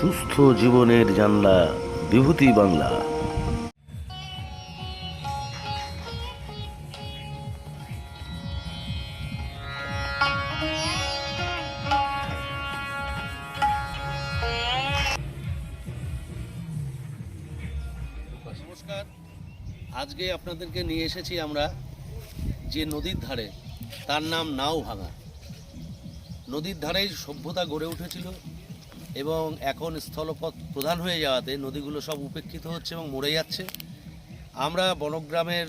সুস্থ জীবনের জানলা, বিভূতি বাংলা। নমস্কার। আজকে আপনাদেরকে নিয়ে এসেছি আমরা যে নদীর ধারে, তার নাম নাও ভাঙা নদীর ধারেই সভ্যতা গড়ে উঠেছিল। এবং এখন স্থলপথ প্রধান হয়ে যাওয়াতে নদীগুলো সব উপেক্ষিত হচ্ছে এবং মরে যাচ্ছে। আমরা বনগ্রামের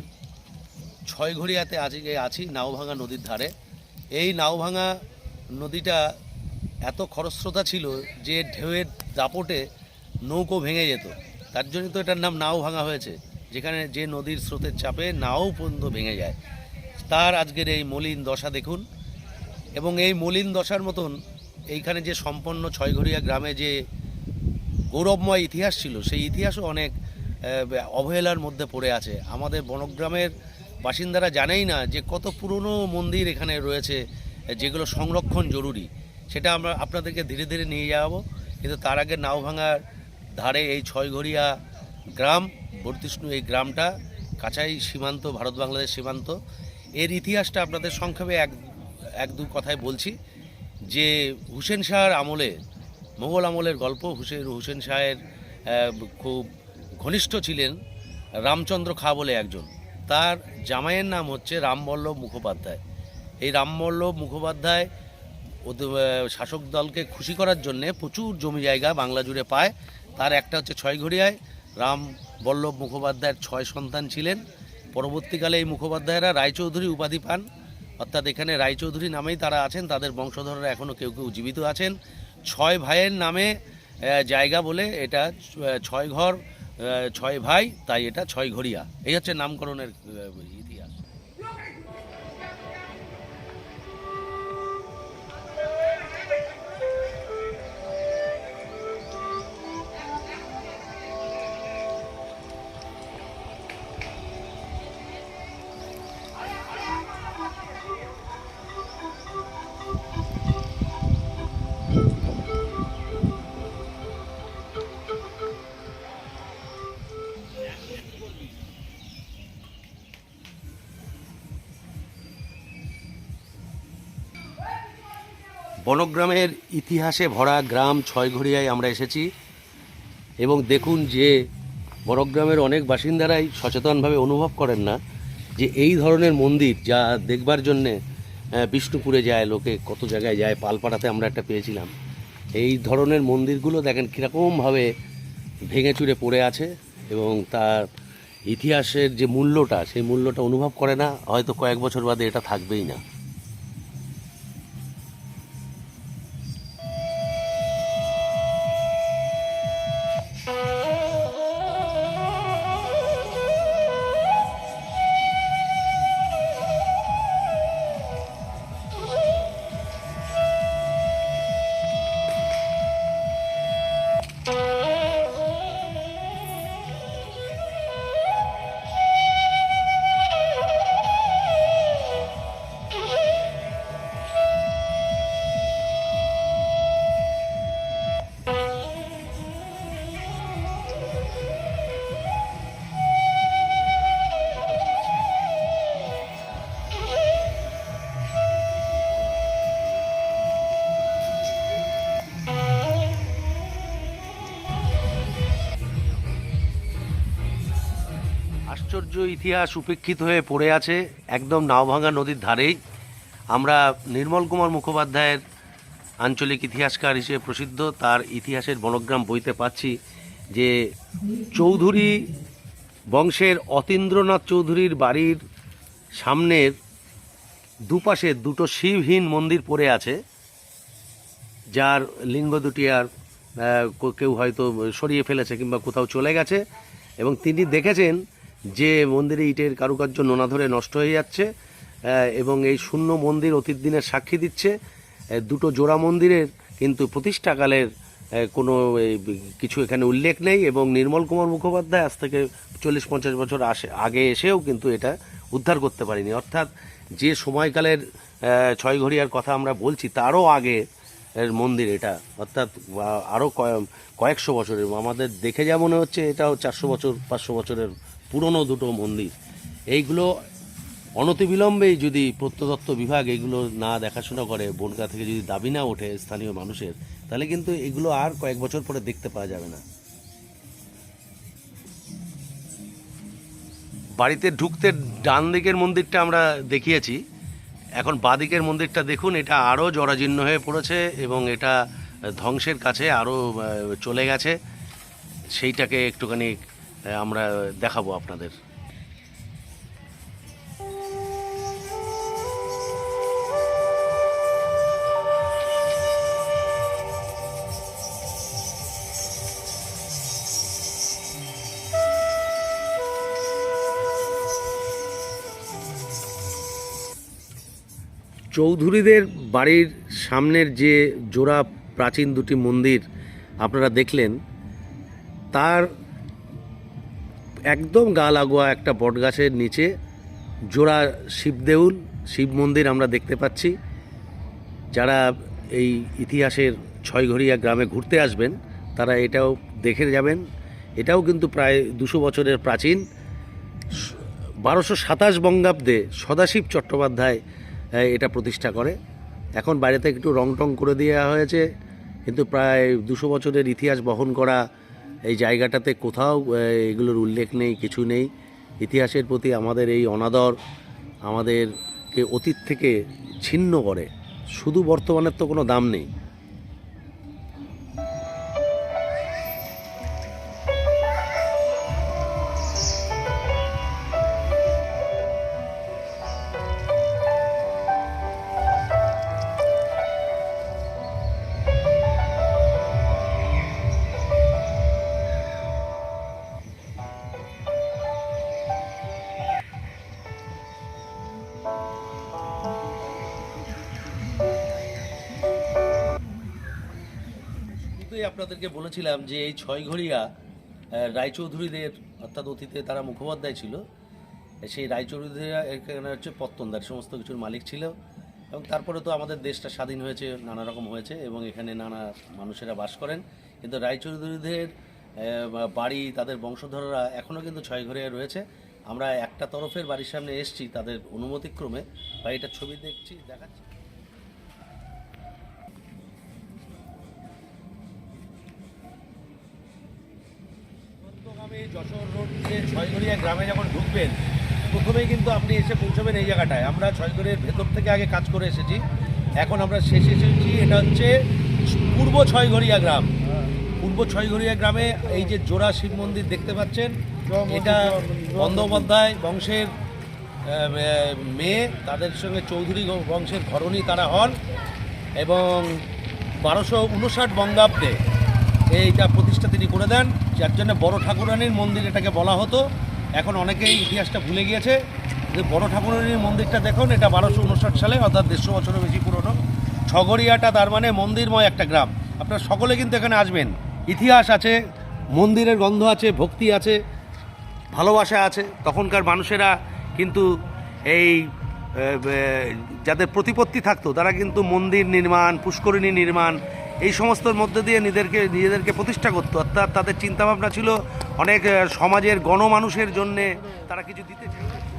ছয়ঘড়িয়াতে আজকে আছি নাওভাঙা নদীর ধারে। এই নাওভাঙা নদীটা এত খরস্রোতা ছিল যে ঢেউয়ের দাপটে নৌকো ভেঙে যেত। তার জন্য তো এটার নাম নাও ভাঙা হয়েছে, যেখানে যে নদীর স্রোতের চাপে নাও পর্যন্ত ভেঙে যায়। তার আজকের এই মলিন দশা দেখুন এবং এই মলিন দশার মতন এইখানে যে সম্পন্ন ছয়ঘড়িয়া গ্রামে যে গৌরবময় ইতিহাস ছিল, সেই ইতিহাসও অনেক অবহেলার মধ্যে পড়ে আছে। আমাদের বনগ্রামের বাসিন্দারা জানেই না যে কত পুরনো মন্দির এখানে রয়েছে, যেগুলো সংরক্ষণ জরুরি। সেটা আমরা আপনাদেরকে ধীরে ধীরে নিয়ে যাব। কিন্তু তার আগে নাওভাঙার ধারে এই ছয়ঘড়িয়া গ্রাম, বর্তিষ্ণু এই গ্রামটা, কাছাই সীমান্ত ভারত বাংলাদেশ সীমান্ত। এর ইতিহাসটা আপনাদের সংক্ষেপে এক এক দু কথায় বলছি। যে হুসেন শাহর আমলে, মোগল আমলের গল্প, হুসেন হুসেন শাহের খুব ঘনিষ্ঠ ছিলেন রামচন্দ্র খা বলে একজন। তার জামাইয়ের নাম হচ্ছে রামবল্লভ মুখোপাধ্যায়। এই রামবল্লভ মুখোপাধ্যায় শাসক দলকে খুশি করার জন্য প্রচুর জমি জায়গা বাংলা জুড়ে পায়। তার একটা হচ্ছে ছয়ঘড়িয়ায়। রাম বল্লভ মুখোপাধ্যায়ের ছয় সন্তান ছিলেন। পরবর্তীকালে এই মুখোপাধ্যায়রা রায়চৌধুরী উপাধি পান। অর্থাৎ এখানে রায়চৌধুরী নামেই তারা আছেন, তাদের বংশধররা এখনও কেউ কেউ জীবিত আছেন। ছয় ভাইয়ের নামে জায়গা বলে এটা ছয় ঘর ছয় ভাই, তাই এটা ছয় ঘড়িয়া। এই হচ্ছে নামকরণের বনগ্রামের ইতিহাসে ভরা গ্রাম ছয়ঘড়িয়ায় আমরা এসেছি এবং দেখুন যে বনগ্রামের অনেক বাসিন্দারাই সচেতনভাবে অনুভব করেন না যে এই ধরনের মন্দির যা দেখবার জন্যে বিষ্ণুপুরে যায়, লোকে কত জায়গায় যায়, পালপাড়াতে আমরা একটা পেয়েছিলাম। এই ধরনের মন্দিরগুলো দেখেন কীরকমভাবে ভেঙে চুরে পড়ে আছে এবং তার ইতিহাসের যে মূল্যটা, সেই মূল্যটা অনুভব করে না। হয়তো কয়েক বছর বাদে এটা থাকবেই না। আশ্চর্য ইতিহাস উপেক্ষিত হয়ে পড়ে আছে একদম নাওভাঙা নদীর ধারেই। আমরা নির্মল কুমার মুখোপাধ্যায়ের আঞ্চলিক ইতিহাসকার হিসেবে প্রসিদ্ধ, তার ইতিহাসের বনগ্রাম বইতে পাচ্ছি যে চৌধুরী বংশের অতীন্দ্রনাথ চৌধুরীর বাড়ির সামনের দুপাশে দুটো শিবহীন মন্দির পড়ে আছে, যার লিঙ্গ দুটি আর কেউ হয়তো সরিয়ে ফেলেছে কিংবা কোথাও চলে গেছে। এবং তিনি দেখেছেন যে মন্দিরে ইটের কারুকার্য নোনা ধরে নষ্ট হয়ে যাচ্ছে এবং এই শূন্য মন্দির অতীত দিনের সাক্ষী দিচ্ছে দুটো জোড়া মন্দিরের কিন্তু প্রতিষ্ঠাকালের কোনো কিছু এখানে উল্লেখ নেই, এবং নির্মল কুমার মুখোপাধ্যায় আজ থেকে চল্লিশ পঞ্চাশ বছর আসে, আগে এসেও কিন্তু এটা উদ্ধার করতে পারিনি। অর্থাৎ যে সময়কালের ছয় ঘড়িয়ার কথা আমরা বলছি, তারও আগে এর মন্দির এটা। অর্থাৎ আরও কয়- কয়েকশো বছরের, আমাদের দেখে যা মনে হচ্ছে, এটাও চারশো বছর, পাঁচশো বছরের পুরনো দুটো মন্দির। এইগুলো অনতিবিলম্বেই যদি প্রত্নতত্ত্ব বিভাগ এগুলো না দেখাশোনা করে, বনগা থেকে যদি দাবি না ওঠে স্থানীয় মানুষের, তাহলে কিন্তু এগুলো আর কয়েক বছর পরে দেখতে পাওয়া যাবে না। বাড়িতে ঢুকতে ডান দিকের মন্দিরটা আমরা দেখিয়েছি। এখন বাদিকের মন্দিরটা দেখুন, এটা আরও জরাজীর্ণ হয়ে পড়েছে এবং এটা ধ্বংসের কাছে আরও চলে গেছে। সেইটাকে একটুখানি আমরা দেখাবো আপনাদের। চৌধুরীদের বাড়ির সামনের যে জোড়া প্রাচীন দুটি মন্দির আপনারা দেখলেন তার একদম গা লাগোয়া একটা বটগাছের নিচে জোড়া শিবদেউল, শিব মন্দির আমরা দেখতে পাচ্ছি। যারা এই ইতিহাসের ছয়ঘরিয়া গ্রামে ঘুরতে আসবেন, তারা এটাও দেখে যাবেন। এটাও কিন্তু প্রায় দুশো বছরের প্রাচীন। বারোশো সাতাশ বঙ্গাব্দে সদাশিব চট্টোপাধ্যায় এটা প্রতিষ্ঠা করে। এখন বাইরে থেকে একটু রং টং করে দেওয়া হয়েছে, কিন্তু প্রায় দুশো বছরের ইতিহাস বহন করা এই জায়গাটাতে কোথাও এগুলোর উল্লেখ নেই, কিছু নেই। ইতিহাসের প্রতি আমাদের এই অনাদর আমাদেরকে অতীত থেকে ছিন্ন করে। শুধু বর্তমানের তো কোনো দাম নেই। শুরুতেই আপনাদেরকে বলেছিলাম যে এই ছয়ঘরিয়া আহ, রায়চৌধুরীদের অর্থাৎ অতীতে তারা মুখোপাধ্যায় ছিল সেই রায়চৌধুরীরা এখানে হচ্ছে পত্তনদার সমস্ত কিছুর মালিক ছিল। এবং তারপরে তো আমাদের দেশটা স্বাধীন হয়েছে নানা রকম হয়েছে এবং এখানে নানা মানুষেরা বাস করেন। কিন্তু রায়চৌধুরীদের বাড়ি তাদের বংশধররা এখনও কিন্তু ছয়ঘরিয়া রয়েছে। আমরা একটা তরফের বাড়ির সামনে এসেছি তাদের অনুমতিক্রমে। বাড়িটার ছবি দেখছি দেখাচ্ছি। যশোর রোড দিয়ে ছয়গড়িয়া গ্রামে যখন ঢুকবেন প্রথমেই কিন্তু আপনি এসে পৌঁছবেন এই জায়গাটায়। আমরা ছয়গড়িয়ার ভেতর থেকে আগে কাজ করে এসেছি। এখন আমরা শেষে এসেছি এটা হচ্ছে পূর্ব ছয়গড়িয়া গ্রাম। পূর্ব ছয়গড়িয়া গ্রামে এই যে জোড়া শিব মন্দির দেখতে পাচ্ছেন এটা বন্দ্যোপাধ্যায় বংশের মেয়ে। তাদের সঙ্গে চৌধুরী বংশের ধরনী তারা হন। এবং বারোশো উনষাট বঙ্গাব্দে এইটা প্রতিষ্ঠা তিনি করে দেন। যার জন্য বড় ঠাকুরানীর মন্দির এটাকে বলা হতো। এখন অনেকেই ইতিহাসটা ভুলে গিয়েছে যে বড় ঠাকুরানীর মন্দিরটা দেখুন, এটা বারোশো উনষাট সালে, অর্থাৎ দেড়শো বছরের বেশি পুরনো। ছগড়িয়াটা, তার মানে মন্দিরময় একটা গ্রাম। আপনারা সকলে কিন্তু এখানে আসবেন। ইতিহাস আছে, মন্দিরের গন্ধ আছে, ভক্তি আছে, ভালোবাসা আছে। তখনকার মানুষেরা কিন্তু এই যাদের প্রতিপত্তি থাকতো, তারা কিন্তু মন্দির নির্মাণ, পুষ্করিণী নির্মাণ এই সমস্তর মধ্যে দিয়ে নিজেদেরকে নিজেদেরকে প্রতিষ্ঠা করতো। অর্থাৎ তাদের চিন্তাভাবনা ছিল অনেক সমাজের গণমানুষের জন্যে তারা কিছু দিতে চাইতো।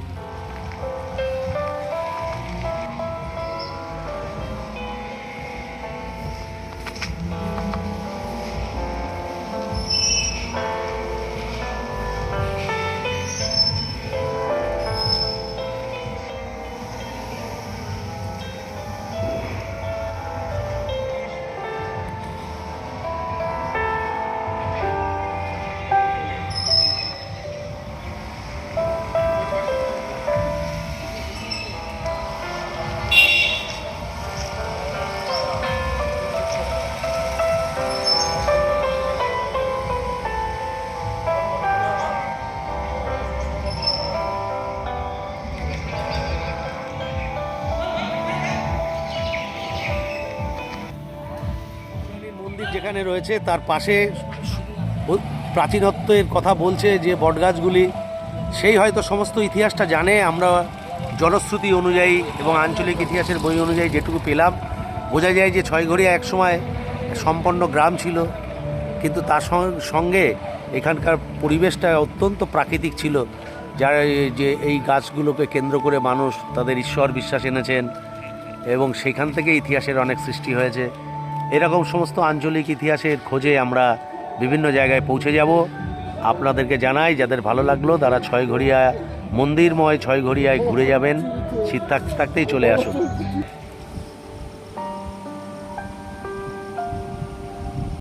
যেখানে রয়েছে, তার পাশে প্রাচীনত্বের কথা বলছে যে বটগাছগুলি সেই হয়তো সমস্ত ইতিহাসটা জানে। আমরা জনশ্রুতি অনুযায়ী এবং আঞ্চলিক ইতিহাসের বই অনুযায়ী যেটুকু পেলাম, বোঝা যায় যে ছয়ঘড়িয়া একসময় সম্পন্ন গ্রাম ছিল, কিন্তু তার সঙ্গে এখানকার পরিবেশটা অত্যন্ত প্রাকৃতিক ছিল, যারা যে এই গাছগুলোকে কেন্দ্র করে মানুষ তাদের ঈশ্বর বিশ্বাস এনেছেন এবং সেখান থেকে ইতিহাসের অনেক সৃষ্টি হয়েছে। এরকম সমস্ত আঞ্চলিক ইতিহাসের খোঁজে আমরা বিভিন্ন জায়গায় পৌঁছে যাব। আপনাদেরকে জানাই, যাদের ভালো লাগল, তারা ছয় ছয়ঘড়িয়া মন্দিরময় ছয় ছয়ঘড়িয়ায় ঘুরে যাবেন। শীত থাকতে থাকতেই চলে আসুন।